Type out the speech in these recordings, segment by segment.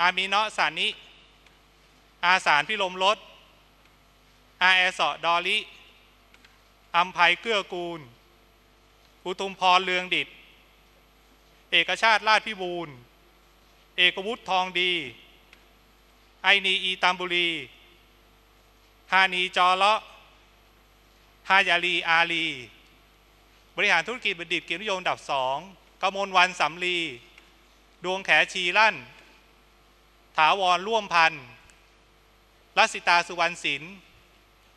อามีเนาะสานิ อาสารพิลมรสอาแอสอดอลิอัมภัยเกื้อกูล อุทุมพรเลืองดิดเอกชาติราชพิบูรณ์เอกวุฒิทองดี ไอนีอีตามบุรี ฮานีจอเลาะฮายาลีอาลี บริหารธุรกิจบัณฑิตเกียรตินิยมดับสองกมลวันสำลี ดวงแขชีลั่น ถาวรร่วมพันธ์รัสิตาสุวรรณศิลป์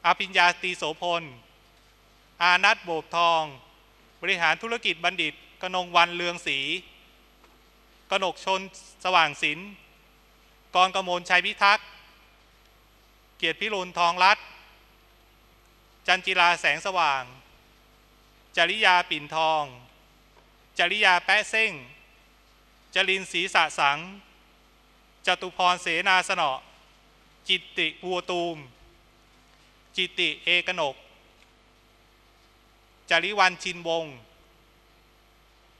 อภิญญาตีโสพล อานัทโบกทอง บริหารธุรกิจบัณฑิต กนงวันเลืองศรีกนกชนสว่างศิลป์กรกมลชัยพิทักษ์ เกียรติพิรุณทองรัตจันจิลาแสงสว่าง จริยาปิ่นทอง จริยาแปะเส้งจรินศรีสะสัง จตุพรเสนาสนอจิตติปัวตูม จิตติเอกนก จริวันชินวง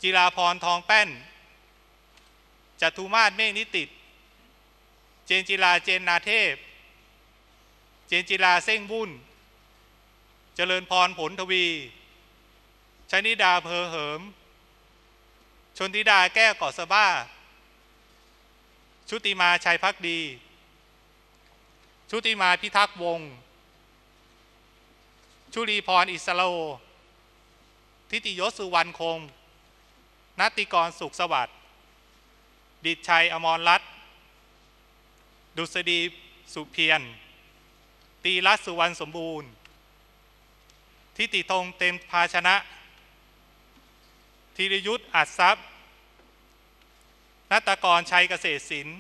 จิราพรทองแป้นจตุมาศเมฆนิติตเจนจิลาเจนนาเทพ เจนจิลาเส้งบุญเจริญพรผลทวีชนิดาเพอเหิม ชนธิดาแก้วกาะสบ้า ชุติมาชัยพักดี ชุติมาพิทักษ์วง ชุลีพรอิสโลทิติยศสุวรรณคงนัตติกรสุขสวัสดิ์ ดิชัยอมรรัตน์ดุษฎีสุเพียร ตีรัตสุวรรณสมบูรณ์ ทิติธงเต็มภาชนะ ธีรยุทธ์อัดทรัพย์ นัตกรชัยเกษตรศิลป์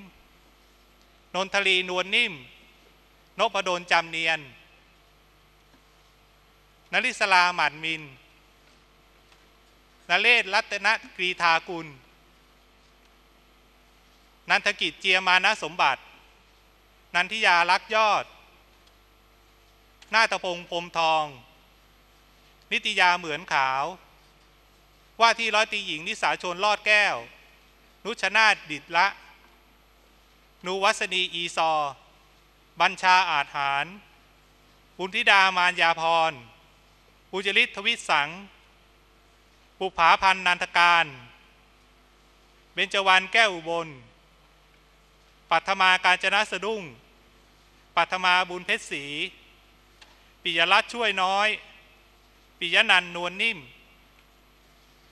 นนทลีนวลนิ่ม นพดลจำเนียนนลิศลาหมันมินนเลศรัตนกรีธากุล นันทกิจเจียมานะสมบัติ นันทิยาลักษยอด นาตพงพรมทอง นิติยาเหมือนขาว ว่าที่ร้อยตีหญิงนิสาชนลอดแก้ว นุชนาดิดละนูวัสนีอีซอ บัญชาอาจหารบุญธิดามานยาพรปุจริตทวิสัง ปุผาพันนันทการ เบญจวรรณแก้วอุบล ปัทมาการจนะสะดุ้ง ปัทมาบุญเพชรศรี ปิยรัตช่วยน้อย ปิยนันนวลนิ่ม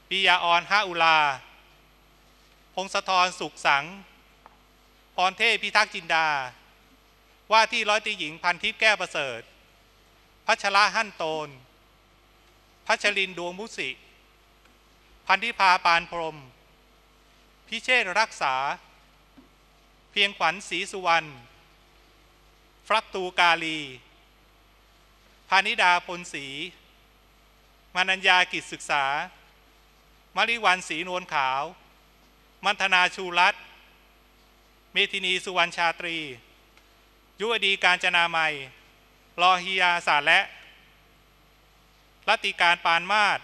ปิยาออนห้าอุลา พงศธรสุขสัง พรเทพพิทักษ์จินดา ว่าที่ร้อยตีหญิงพันทิพย์แก้วประเสริฐ พัชระหั่นโตน พัชรินดวงมุสิ พันธิพาปานพรม พิเชษรักษา เพียงขวัญศรีสุวรรณฟรักตูกาลี พานิดาพลศรีมานัญญากิจศึกษา มาริวันศรีนวลขาว มัทนาชูรัตเมธินีสุวรรณชาตรี ยุวดีการจนาไมยรอฮิยาสาและรัติการปานมาศ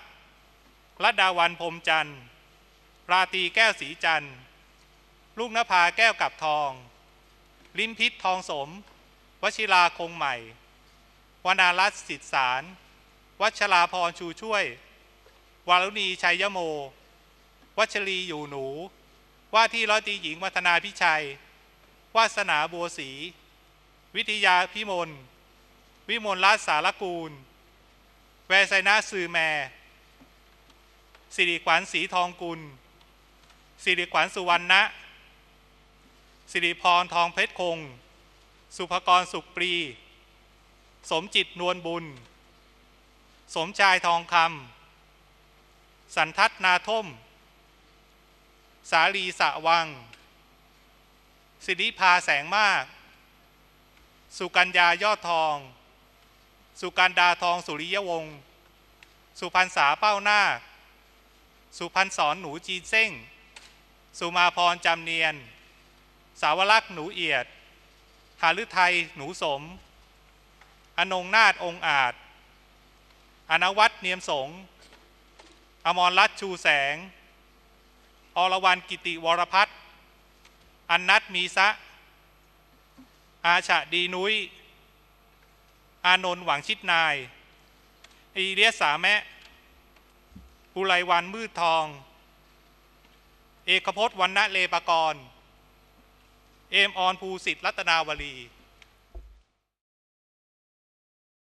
รัดดาวันพรมจันทร์ราตีแก้วสีจันทร์ ลูกนภาแก้วกับทอง ลิ้มพิษทองสม วชิราคงใหม่ วนารัตสิทธิสาร วัชราพรชูช่วย วารุณีชัยยโม วัชรีอยู่หนู ว่าที่ร้อยตีหญิงวัฒนาพิชัย วาสนาบัวศรี วิทยาพิมล วิมลรัตสารกูล แวไซนาซือแมสิริขวัญศรีทองกุล สิริขวัญสุวรรณะ สิริพรทองเพชรคง สุภกรสุขปรี สมจิตนวลบุญ สมชายทองคำสันทัศนาทม สาลีสะวัง สิริพาแสงมาก สุกัญญายอดทอง สุกันดาทองสุริยวงศ์สุพรรณษาเป้าหน้า สุพรรณสอนหนูจีนเส้ง สุมาพรจำเนียน สาวรักษ์หนูเอียด หาฤทัยหนูสม อนงนาฏองอาจ อนวัตเนียมสง อมรรัตชูแสง อรวรรณกิติวรพัฒน์อันนัทมีซะ อาชะดีนุ้ย อานนท์หวังชิดนาย อีเลียสาแมะอุไรวันมืดทอง เอกพจน์วันณะเลปกร เอมออนภูสิทธิ์รัตนาวลี